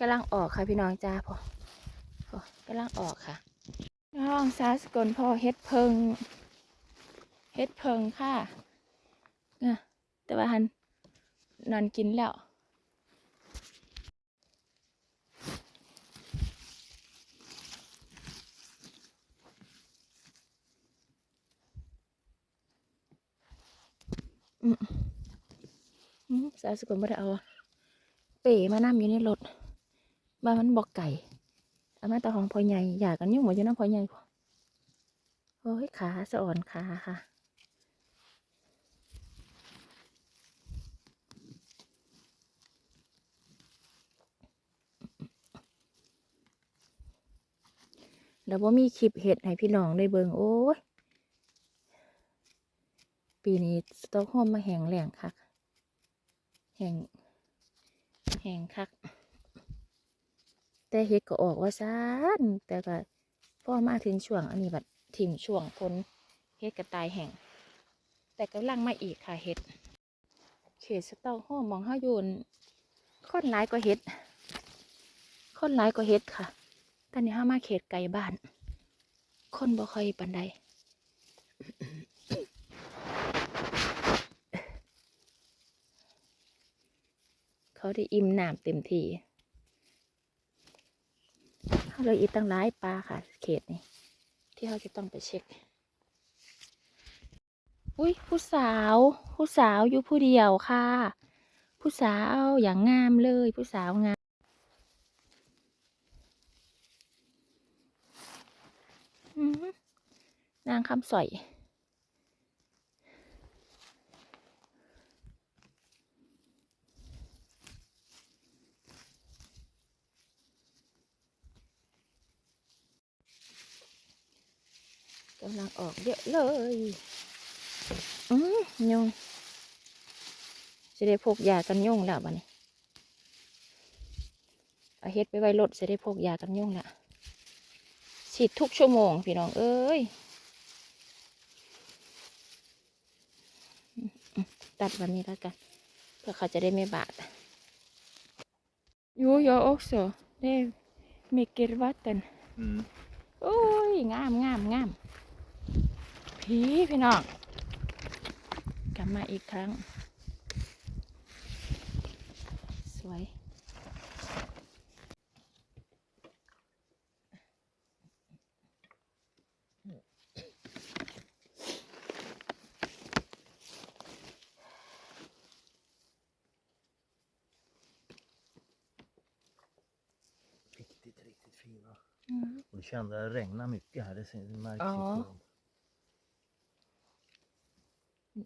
กำลังออกค่ะพี่น้องจ้าพอพอกำลังออกค่ะ น้องสาสกลพ่อเฮ็ดเพิงเฮ็ดเพิงค่ะนี่แต่ว่าหันนอนกินแล้วอืมอืมสาสกลไม่ได้เอา เป๋มานั่งอยู่ในรถ บ้านมันบอกไก่อามาตาของพ่อใหญ่อยากกันยุ่งหมดอยู่น้ำพ่อใหญ่โอ้ยขาสะอ่อนขาค่ะแล้วว่ามีคลิปเห็ดให้พี่น้องได้เบิงโอ้ย ปีนี้สต็อกโฮมมาแหงแหลงคัก แหงแหงคัก แต่เห็ดก็ออกว่าซานแต่ก็พอมาถึงช่วงอันนี้บัดถิ่มช่วงพ้นเห็ดกระตายแห้งแต่กำลังมาอีกค่ะเห็ดเขตสตอกโฮล์มองห้ายูนคนหลายกว่าเห็ดคนหลายกว่าเห็ดค่ะตอนนี้ห้ามาเขตไกลบ้านคนบ่ค่อยปันใดเขาได้อิ่มน้ำเต็มที่ เขาเลยอีกตั้งหลายปลาค่ะ เขตนี้ที่เขาจะต้องไปเช็ค อุ้ยผู้สาว ผู้สาวอยู่ผู้เดียวค่ะ ผู้สาวอย่างงามเลย ผู้สาวงามอืมนางคำสอย กำลังออกเยอะเลยอืมยุงจะได้พกยากันยุงแล้วบัดนี้เอาเฮ็ดไปไว้รถจะได้พกยากันยุงแล้วฉีดทุกชั่วโมงพี่น้องเอ้ยอืมอืมตัดแบบนี้แล้วกัน เพื่อเขาจะได้ไม่บาด Jo, jag också. Det är mycket vatten. Mm. โอ้ย งามงามงาม ผีพี่น้อง กลับมาอีกครั้ง สวย Riktigt, riktigt fina. อืม Och du kände att det regnade mycket här. Det ser- det märks ju Ja. på dem.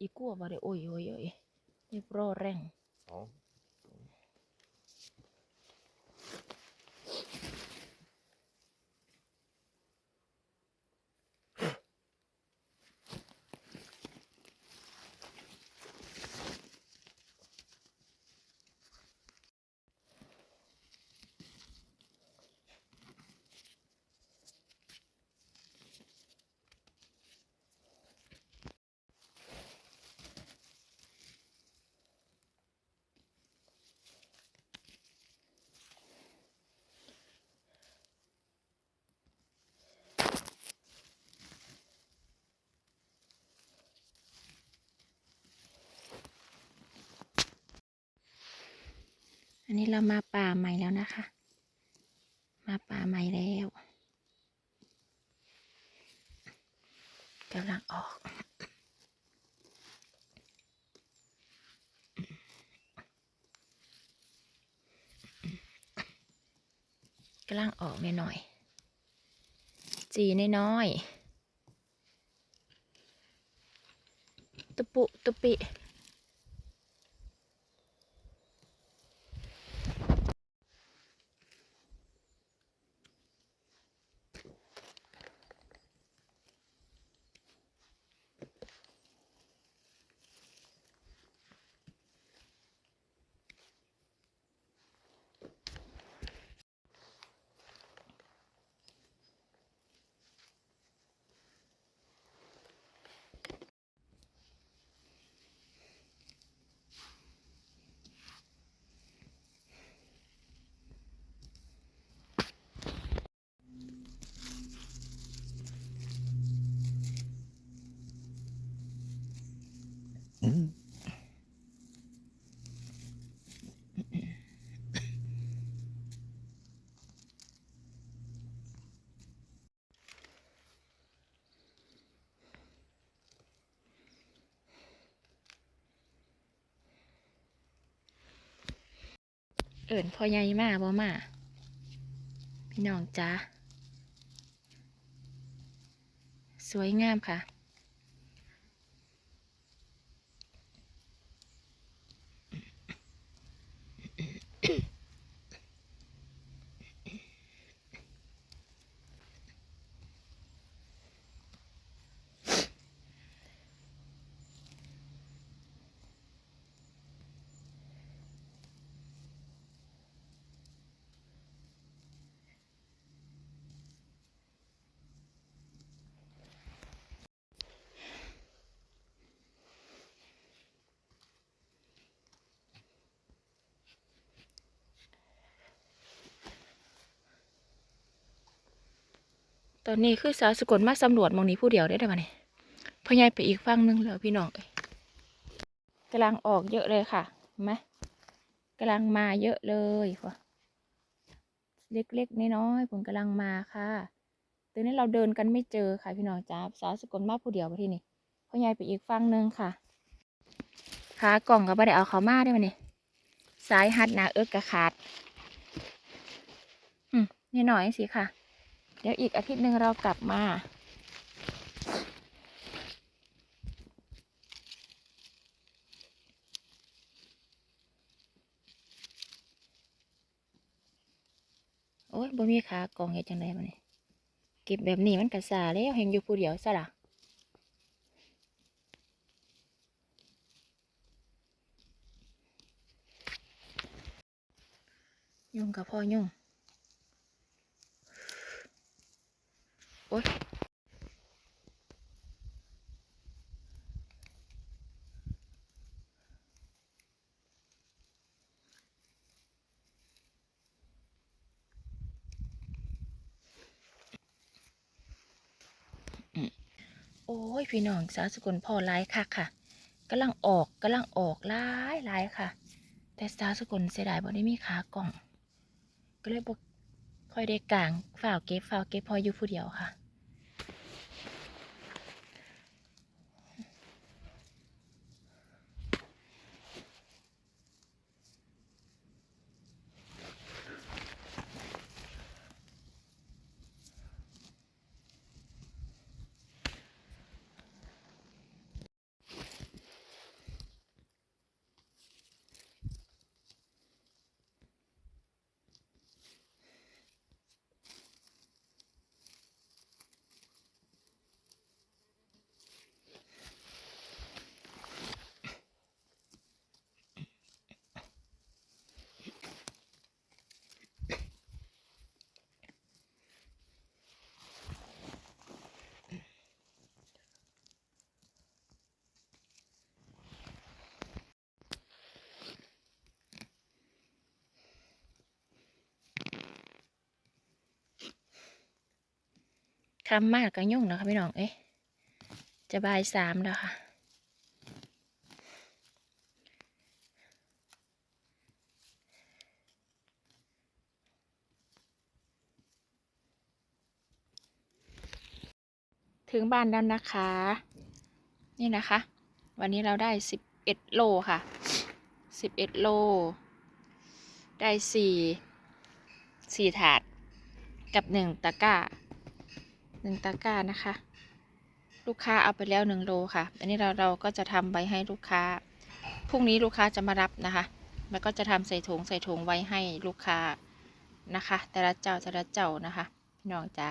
อีกัวบ่ได้โอ้ยโอ้ยโอ้ยเรียบร้อยแรง Ja. อั อันนี้เรามาป่าใหม่แล้วนะคะ มาป่าใหม่แล้วกำลังออก กำลังออกหน่อยๆจีน้อยๆตุปุตุปิ เอิ่นพ่อใหญ่มาบ่มา พี่น้องจ้าสวยงามค่ะ ตอนนี้คือสาวสกลมาสำรวจมองนี้ผู้เดียวได้ไหมเนี่ยพ่อใหญ่ไปอีกฝั่งหนึงแล้วพี่น้องกำลังออกเยอะเลยค่ะเห็นไหมกำลังมาเยอะเลยค่ะเล็กๆน้อยๆผลกำลังมาค่ะตอนนี้เราเดินกันไม่เจอค่ะพี่น้องจ้าสาวสกลมาผู้เดียวไปที่นี่พ่อใหญ่ไปอีกฝั่งหนึงค่ะขากล่องก็ไม่ได้เอาเขามาได้ไหมเนี่ยสายหัดหนาเอิกกระขาด อืมนี่หน่อยสิค่ะ เดี๋ยวอีกอาทิตย์หนึ่งเรากลับมา โอ้ยบ่มีขากองเฮ็ดจังไดบัดนี้เก็บแบบนี้มันก็ซาแล้วเฮงอยู่ผู้เดียวซะล่ะยุ่งกับพ่อยุ่ง โอ๊ ยโอ้ย พี่น้องสาวสกุลพ่อหลายคักค่ะกำลังออกกำลังออกหลายหลายค่ะ แต่สาวสกุลเสียดายบ่ได้มีขากล่อง ก็เลยบ่ค่อยได้กลางฝ่าวเก็บฝ่าวเก็บพออยู่ผู้เดียวค่ะ คำมากก็ยุ่งนะคะพี่น้อง เอ๊ะ จะบ่ายสามแล้วค่ะ ถึงบ้านแล้วนะคะ นี่นะคะ วันนี้เราได้สิบเอ็ดโลค่ะสิบเอ็ดโล ได้สี่สี่ถาดกับหนึ่งตะกร้า หนึ่งตะกร้านะคะ ลูกค้าเอาไปแล้วหนึ่งโลค่ะ อันนี้เราเราก็จะทำไว้ให้ลูกค้า พรุ่งนี้ลูกค้าจะมารับนะคะ แล้วก็จะทำใส่ถุงใส่ถุงไว้ให้ลูกค้านะคะ แต่ละเจ้าแต่ละเจ้านะคะพี่น้องจ้า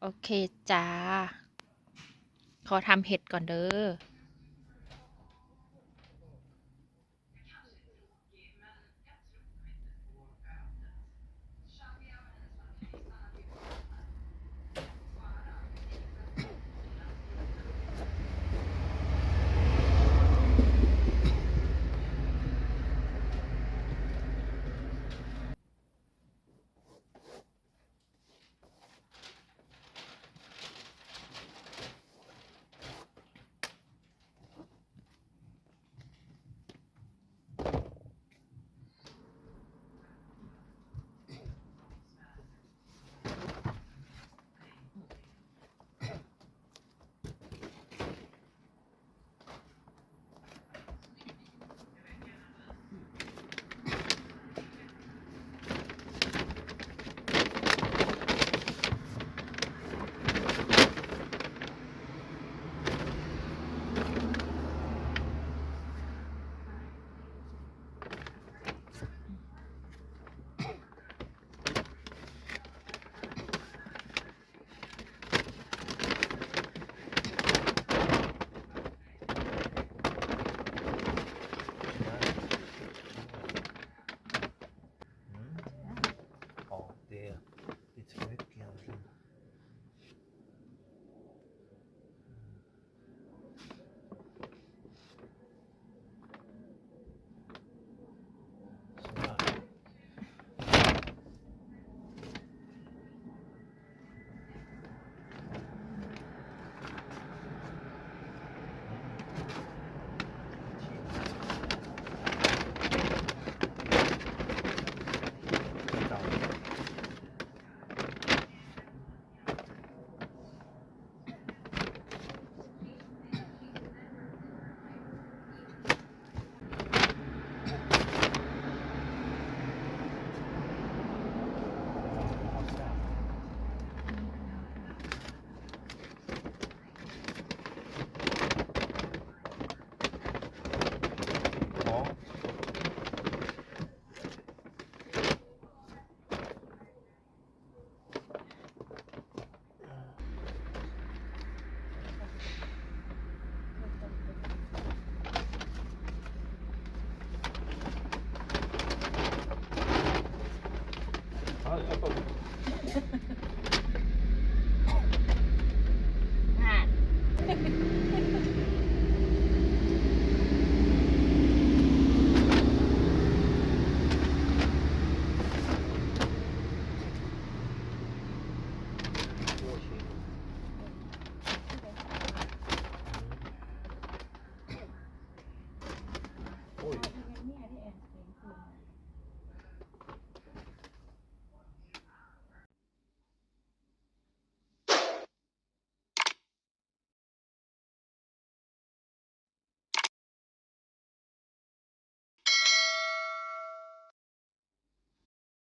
โอเคจ้า ขอทำเห็ดก่อนเด้อ